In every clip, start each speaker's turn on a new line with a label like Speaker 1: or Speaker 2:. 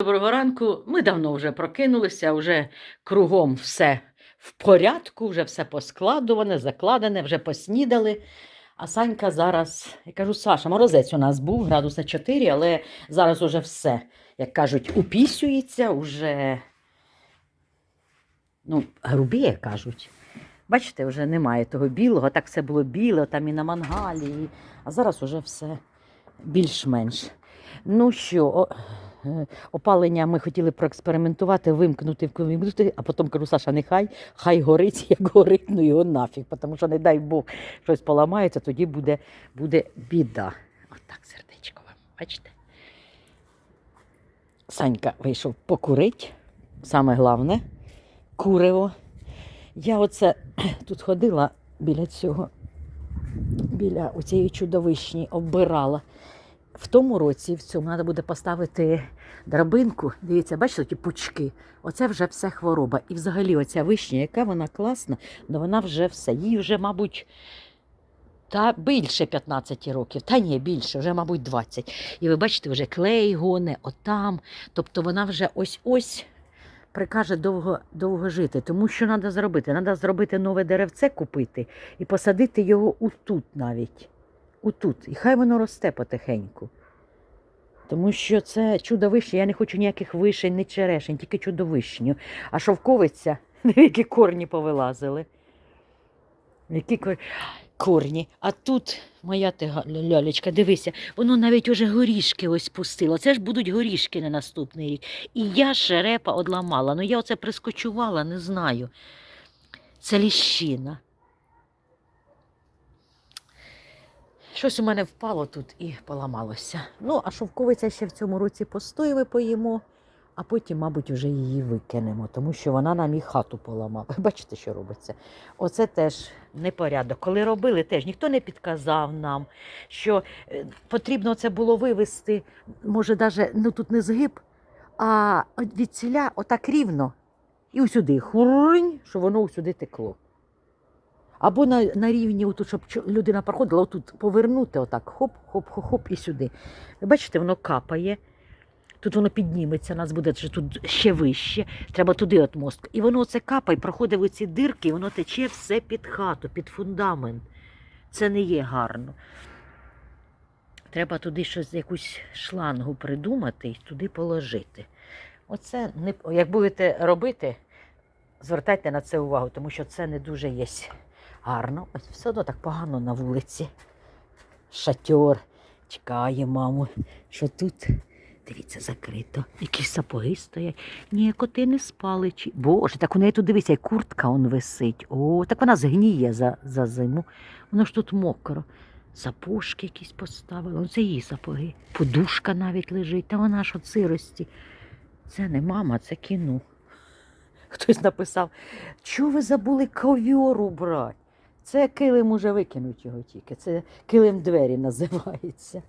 Speaker 1: Доброго ранку. Ми давно вже прокинулися, вже кругом все в порядку, вже все поскладуване, закладене, вже поснідали. А Санька зараз, я кажу, Саша, морозець у нас був, градуса 4, але зараз уже все, як кажуть, упісюється, уже ну, грубіє, кажуть. Бачите, вже немає того білого, так все було біле, там і на мангалі, а зараз уже все більш-менш. Ну що, о, опалення ми хотіли проекспериментувати, вимкнути, вимкнути, а потім кажу, Саша, нехай, хай горить, як горить, ну його нафіг, тому що, не дай Бог, щось поламається, тоді буде, буде біда. Отак, сердечко вам, бачите? Санька вийшов покурить, саме головне, куриво. Я оце тут ходила біля цього, біля оцієї чудовищні, оббирала. В тому році, в цьому, треба буде поставити драбинку. Дивіться, бачите, ті пучки. Оце вже все хвороба. І взагалі оця вишня, яка вона класна, але вона вже все. Їй вже, мабуть, та більше 15 років, та ні, більше, вже, мабуть, 20. І ви бачите, вже клей гоне, отам. Тобто вона вже ось-ось прикаже довго, довго жити. Тому що треба зробити? Треба зробити нове деревце купити і посадити його отут навіть. Отут. І хай воно росте потихеньку. Тому що це чудовище, я не хочу ніяких вишень, ні черешень, тільки чудовишню. А шовковиця, які корні повилазили. Які кор... корні. А тут моя ти лялечка, дивися, воно навіть уже горішки ось пустило. Це ж будуть горішки на наступний рік. І я шерепа одламала. Ну я оце прискочувала, не знаю. Це ліщина. Щось у мене впало тут і поламалося. Ну, а шовковиця ще в цьому році постоїть, ми поїмо, а потім, мабуть, вже її викинемо, тому що вона нам і хату поламала. Бачите, що робиться? Оце теж непорядок. Коли робили, теж ніхто не підказав нам, що е, потрібно це було вивести, може, навіть ну, тут не згиб, а від ціля отак рівно. І усюди хурунь, щоб воно усюди текло. Або на, на рівні, отут, щоб людина проходила, отут повернути, отак, хоп, хоп, хоп, хоп і сюди. Бачите, воно капає. Тут воно підніметься, нас буде тут ще вище. Треба туди от мостку. І воно це капає, проходить в ці дирки, і воно тече все під хату, під фундамент. Це не є гарно. Треба туди щось, якусь шлангу придумати і туди положити. Оце не як будете робити, звертайте на це увагу, тому що це не дуже є гарно. Ось все одно так погано на вулиці. Шатьор. Чекає, мамо, що тут. Дивіться, закрито. Якісь сапоги стоять. Ні, коти не спали. Чи... Боже, так у неї тут дивіться, і куртка он висить. О, так вона згніє за, за зиму. Воно ж тут мокро. Сапожки якісь поставила. Оце її сапоги. Подушка навіть лежить. Та вона ж от сирості. Це не мама, це кіно. Хтось написав, чого ви забули ковьор убрати? Це килим уже викинуть його тільки. Це килим двері називається.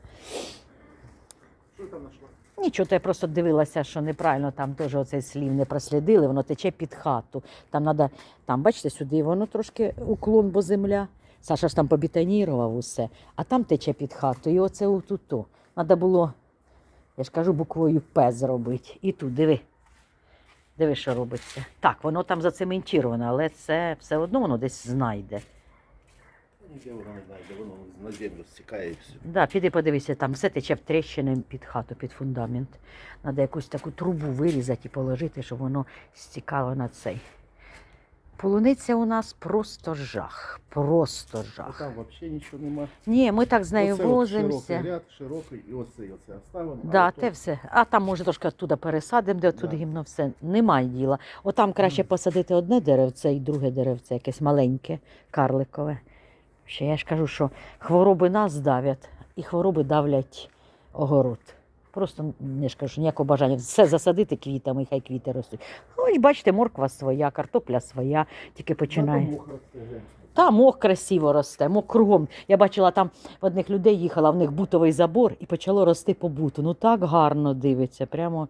Speaker 2: Що там знайшла?
Speaker 1: Нічого, то я просто дивилася, що неправильно там теж оцей слів не прослідили, воно тече під хату. Там треба, там, бачите, сюди воно трошки уклон, бо земля. Саша ж там побітонірував усе, а там тече під хату. І оце отут. Треба було, я ж кажу, буквою П зробити. І тут, диви. Диви, що робиться. Так, воно там зацементіровано, але це все одно воно десь знайде.
Speaker 2: Ніде воно не знайде, воно на землю стікає і все.
Speaker 1: Да, піди подивися, там все тече в тріщини під хату, під фундамент. Треба якусь таку трубу вирізати і положити, щоб воно стікало на цей. Полуниця у нас просто жах. Просто
Speaker 2: А
Speaker 1: жах.
Speaker 2: там взагалі нічого нема.
Speaker 1: Ні, ми так з нею
Speaker 2: Оце от
Speaker 1: возимося.
Speaker 2: Широкий ряд, широкий, і оцей оце оставимо.
Speaker 1: Да,
Speaker 2: а
Speaker 1: те
Speaker 2: ото-
Speaker 1: все. А там може трошки оттуда пересадимо, де тут
Speaker 2: Да.
Speaker 1: гімно все. Немає діла. Отам краще посадити одне деревце і друге деревце, якесь маленьке, карликове. Ще я ж кажу, що хвороби нас давлять, і хвороби давлять огород. Просто не ж кажу, ніякого бажання. Все засадити квітами, хай квіти ростуть. Ось бачите, морква своя, картопля своя, тільки починає.
Speaker 2: Там мох.
Speaker 1: Та мох красиво росте, мох кругом. Я бачила там в одних людей їхала, в них бутовий забор і почало рости по буту. Ну так гарно дивиться. Прямо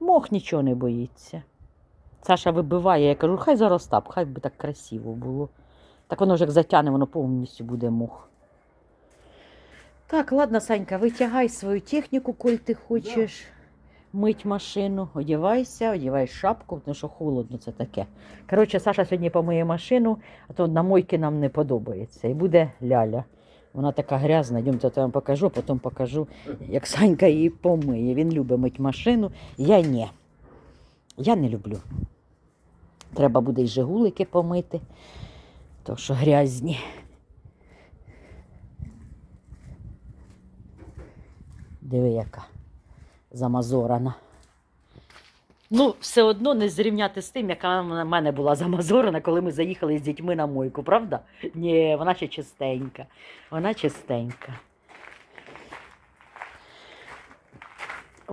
Speaker 1: мох нічого не боїться. Саша вибиває, я кажу, хай зароста, б, хай би так красиво було. Так воно ж як затягне, воно повністю буде мох. Так, ладно, Санька, витягай свою техніку, коль ти хочеш. мить машину, одівайся, одівай шапку, тому що холодно це таке. Коротше, Саша сьогодні помиє машину, а то на мойки нам не подобається. І буде ляля. Вона така грязна, йдемте, я вам покажу, потім покажу, як Санька її помиє. Він любить мить машину, я ні. Я не люблю. Треба буде й жигулики помити, то що грязні. Диви, яка замазорана. Ну, все одно не зрівняти з тим, яка в мене була замазорана, коли ми заїхали з дітьми на мойку, правда? Ні, вона ще чистенька. Вона чистенька.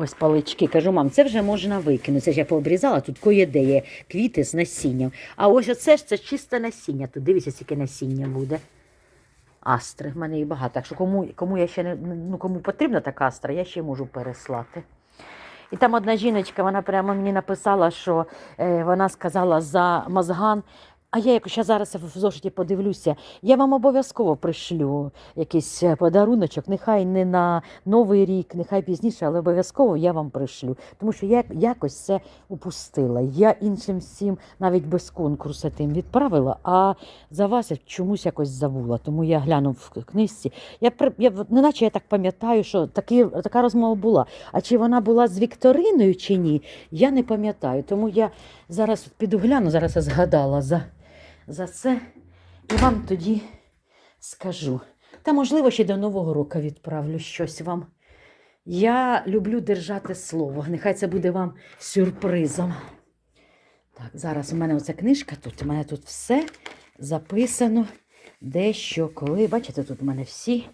Speaker 1: Ось палички. Кажу, мам, це вже можна викинути. Це ж я пообрізала, тут кое-де є квіти з насінням. А ось оце ж це чисте насіння. Тут дивіться, скільки насіння буде. Астри, в мене їх багато. Так що кому, кому я ще не ну, кому потрібна така астра, я ще можу переслати. І там одна жіночка, вона прямо мені написала, що е, вона сказала за мозган. А я якось зараз в зошиті подивлюся, я вам обов'язково пришлю якийсь е, подаруночок, нехай не на Новий рік, нехай пізніше, але обов'язково я вам пришлю. Тому що я якось це упустила. Я іншим всім навіть без конкурсу тим відправила, а за вас я чомусь якось забула. Тому я глянув в книжці. Я, я неначе я так пам'ятаю, що такі, така розмова була. А чи вона була з Вікториною чи ні, я не пам'ятаю. Тому я зараз піду гляну, зараз я згадала за, за це і вам тоді скажу. Та, можливо, ще до Нового року відправлю щось вам. Я люблю держати слово. Нехай це буде вам сюрпризом. Так, зараз у мене оця книжка тут. У мене тут все записано, де що, коли. Бачите, тут у мене всі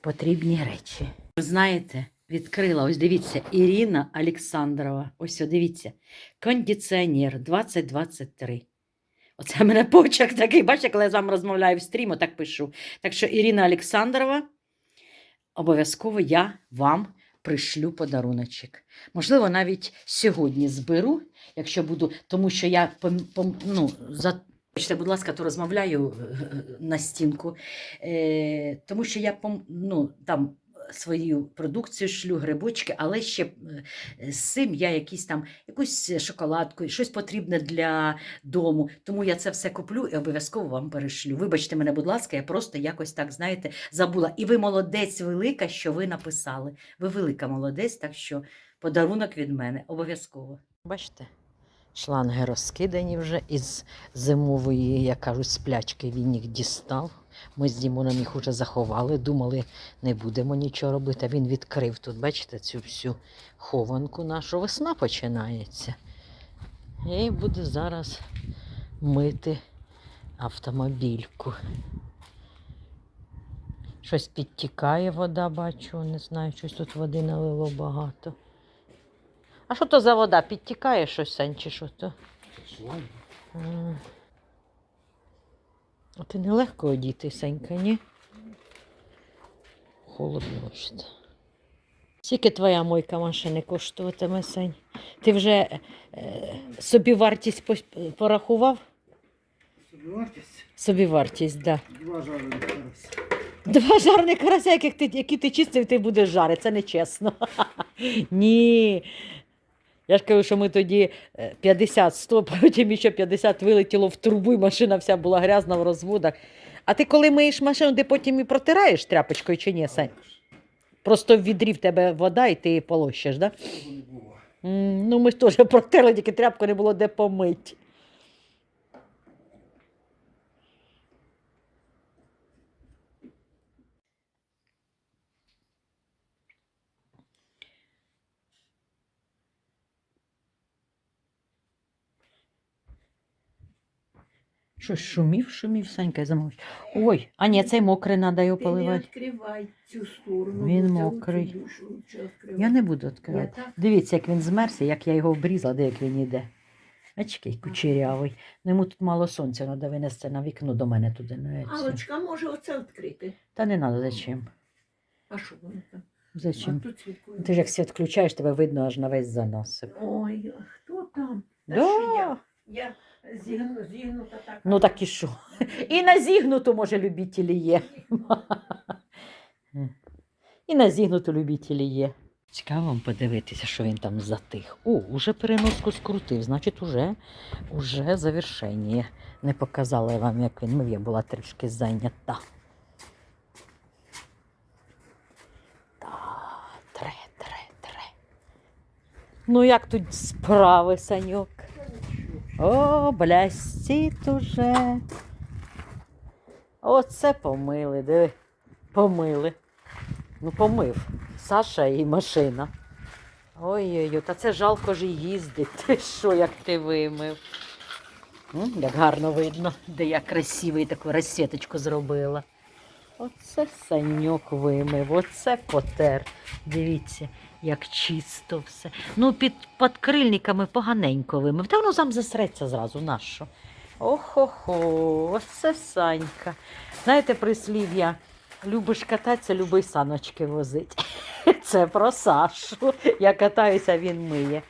Speaker 1: потрібні речі. Ви знаєте, відкрила, ось дивіться, Ірина Олександрова. Ось дивіться. Кондиціонер 2023. Оце в мене почерк такий. Бачите, коли я з вами розмовляю в стріму, так пишу. Так що Ірина Олександрова, обов'язково я вам пришлю подаруночок. Можливо, навіть сьогодні зберу, якщо буду, тому що я ну, за. Бачите, будь ласка, то розмовляю е, на стінку, е, тому що я ну, там свою продукцію шлю, грибочки, але ще е, з цим я якісь там, якусь шоколадку, щось потрібне для дому. Тому я це все куплю і обов'язково вам перешлю. Вибачте мене, будь ласка, я просто якось так, знаєте, забула. І ви молодець велика, що ви написали. Ви велика молодець, так що подарунок від мене обов'язково. Бачите? Шланги розкидані вже із зимової, як кажуть, сплячки він їх дістав. Ми з Дімоном їх уже заховали, думали, не будемо нічого робити. А він відкрив тут, бачите, цю всю хованку нашу. Весна починається. І буде зараз мити автомобільку. Щось підтікає вода, бачу, не знаю, щось тут води налило багато. А що то за вода? Підтікає щось, Сань, чи що то? А. А ти нелегко одіти, Санька, ні? Холодно ось. Скільки твоя мойка машини коштуватиме, Сань? Ти вже е, собі вартість порахував?
Speaker 2: Собівартість?
Speaker 1: Собі вартість, так. Да.
Speaker 2: Два жарених карася.
Speaker 1: Два жарних карася, яких ти, які ти чистив, ти будеш жарити. Це нечесно. Ні. Я ж кажу, що ми тоді е, 50-100, потім ще 50 вилетіло в трубу, і машина вся була грязна в розводах. А ти коли миєш машину, ти потім і протираєш тряпочкою чи ні, Сань? Просто в відрі в тебе вода, і ти її полощиш, так? Да? Ну, ми ж теж протерли, тільки тряпку не було де помити. Щось шумів, шумів, Санька, замовч. Ой, а ні, цей мокрий треба його
Speaker 3: Ти не
Speaker 1: поливати.
Speaker 3: відкривай цю сторону.
Speaker 1: Він мокрий. Я не буду відкривати. Дивіться, як він змерз, як я його обрізала, де як він іде. Очки кучерявий. Ну, йому тут мало сонця, треба винести на вікно до мене туди. На цю.
Speaker 3: Алочка може оце відкрити.
Speaker 1: Та не треба, зачем?
Speaker 3: А що воно там?
Speaker 1: Зачем? Ти ж як світ включаєш, тебе видно аж на весь заносип.
Speaker 3: Ой, а хто там? Та
Speaker 1: Да.
Speaker 3: що я? Я зігну, зігнута така.
Speaker 1: Ну так і що? І на зігнуту, може, любителі є. І на зігнуту любителі є. Цікаво вам подивитися, що він там затих. О, уже переноску скрутив, значить, уже, уже завершення. Не показала я вам, як він мив, я була трішки зайнята. Та, тре, тре, тре. Ну, як тут справи, Саньок? О, блястить уже. Оце помили, диви. Помили. Ну, помив. Саша і машина. Ой-ой-ой, та це жалко ж і їздить. Ти що, як ти вимив? М, Як гарно видно, де я красивий таку розсіточку зробила. Оце саньок вимив, оце потер. Дивіться, як чисто все. Ну, під подкрильниками поганенько вимив. Та воно сам засреться зразу, нащо? Охо-хо, оце Санька. Знаєте, прислів'я, любиш кататися, люби саночки возить. Це про Сашу. Я катаюся, він миє.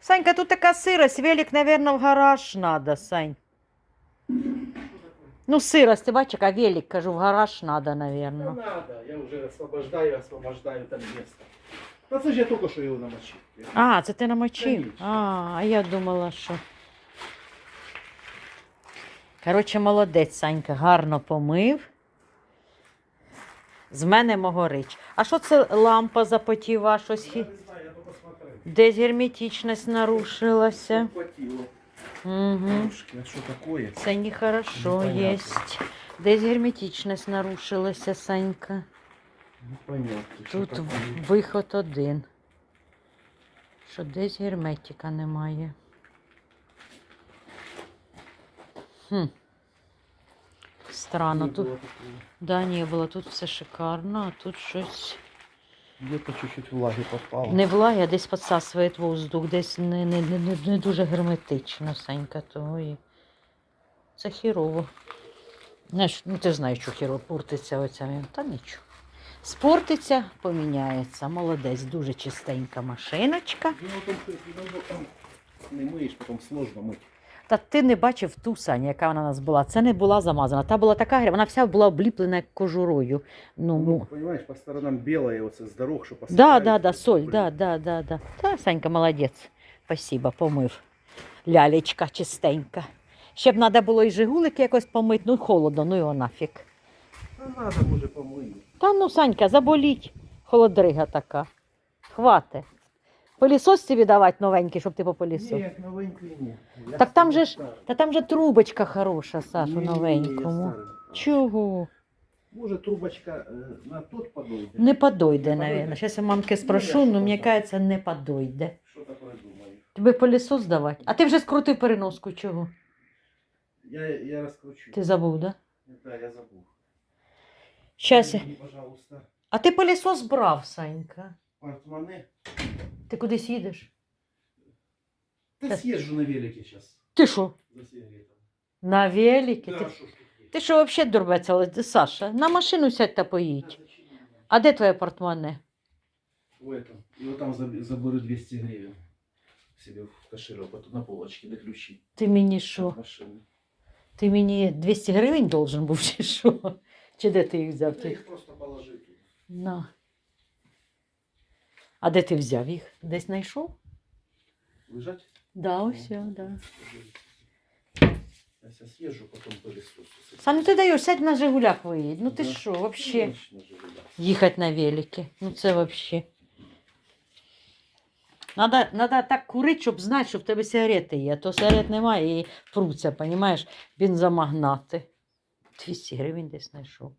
Speaker 1: Санька, тут така сирость, велик, мабуть, в гараж треба, Сань. Ну, сирость, ти бачиш, а велик, кажу, в гараж треба,
Speaker 2: Не
Speaker 1: мабуть.
Speaker 2: надо, я вже освобождаю, освобождаю там місце. Та це ж я тільки що його намочив.
Speaker 1: А, це ти намочив?
Speaker 2: Конечно.
Speaker 1: А, а я думала, що. Коротше, молодець, Санька, гарно помив. З мене могорич. А що це лампа запотіва? Щось
Speaker 2: Я
Speaker 1: хі...
Speaker 2: не знаю, я тільки смотрю.
Speaker 1: Десь герметичність нарушилася.
Speaker 2: Хватило.
Speaker 1: Угу.
Speaker 2: Трошки, а що таке?
Speaker 1: Це нехорошо
Speaker 2: Непонятно.
Speaker 1: єсть. Десь герметичність нарушилася, Санька. Тут виход один. Що десь герметика немає. Хм. Странно. Тут, да, не було, тут все шикарно, а тут щось.
Speaker 2: Где-то чуть-чуть влаги попало.
Speaker 1: Не влага, а десь підсасує воздух, десь не, не, не, не, не дуже герметично, Санька, того і це хірово. Знаєш, ну ти знаєш, що хірово портиться оця. Та нічого. Спортиться, поміняється. Молодець, дуже чистенька машиночка.
Speaker 2: Ну, не миєш, потім сложно мити.
Speaker 1: Та ти не бачив ту Саню, яка вона у нас була. Це не була замазана. Та була така грязь, вона вся була обліплена кожурою. Ну,
Speaker 2: Ну,
Speaker 1: ну.
Speaker 2: по сторонам белое, оце з дорог, що
Speaker 1: Да,
Speaker 2: посипають,
Speaker 1: да, да,
Speaker 2: це
Speaker 1: соль, да, да, да, да. Та, Санька, молодець. Спасибо, помив. Лялечка чистенька. Ще б треба було і жигулик якось помити, ну холодно, ну його нафіг.
Speaker 2: Та надо, може, помити.
Speaker 1: Та ну, Санька, заболіть. Холодрига така. Хвате. Пилісос тобі давати новенький, щоб ти попилісосив.
Speaker 2: Ні, новенький ні. Я
Speaker 1: Так там же ж-
Speaker 2: старий.
Speaker 1: Та там же трубочка хороша, Сашу,
Speaker 2: Ні, ні, ні, я
Speaker 1: новенькому.
Speaker 2: старий.
Speaker 1: Чого?
Speaker 2: Може, трубочка е, на тот подойде?
Speaker 1: Не подойде,
Speaker 2: Не подойде?
Speaker 1: Зараз я мамки
Speaker 2: Ну,
Speaker 1: спрошу, але мені
Speaker 2: там?
Speaker 1: кажеться, не подойде.
Speaker 2: Що то придумаю?
Speaker 1: Тобі пилісос давати? А ти вже скрутив переноску, чого?
Speaker 2: Я, я розкручу.
Speaker 1: Ти забув, да?
Speaker 2: Да, я забув.
Speaker 1: Щас. я-
Speaker 2: Мені, пожалуйста,
Speaker 1: А ти пилісос брав, Санька.
Speaker 2: портмоне.
Speaker 1: Ти кудись їдеш?
Speaker 2: Та
Speaker 1: Щас.
Speaker 2: съезжу на велике сейчас.
Speaker 1: Ти що?
Speaker 2: За сигаретами.
Speaker 1: На великі?
Speaker 2: Да,
Speaker 1: Ти,
Speaker 2: а що ж тут є?
Speaker 1: ти що взагалі дурбець, але ти, Саша, на машину сядь та
Speaker 2: Да,
Speaker 1: поїдь.
Speaker 2: зачем мені?
Speaker 1: А де твоє портмоне?
Speaker 2: В этом. И вот там заб- заберу 200 гривен себе в кошелек, вот тут на полочке, до ключи.
Speaker 1: Ти мені
Speaker 2: от
Speaker 1: що?
Speaker 2: машины.
Speaker 1: Ти мені 200 гривень должен був чи що? Чи де ти їх взяв?
Speaker 2: Да
Speaker 1: Ти?
Speaker 2: их просто положи тут.
Speaker 1: На. А де ти взяв їх? Десь знайшов?
Speaker 2: Лежать?
Speaker 1: Да,
Speaker 2: Ну,
Speaker 1: ось, да.
Speaker 2: Я сейчас съезжу, потом пылесосу.
Speaker 1: Сам, ну ти даєш, сядь на Жигулях виїдь. Ну ти
Speaker 2: Да.
Speaker 1: що, взагалі?
Speaker 2: Конечно.
Speaker 1: Їхати на велике. Ну це взагалі. Надо, надо так курити, щоб знати, що в тебе сигарети є. А то сигарет немає і пруться, понімаєш, бензомагнати. 200 гривень десь знайшов.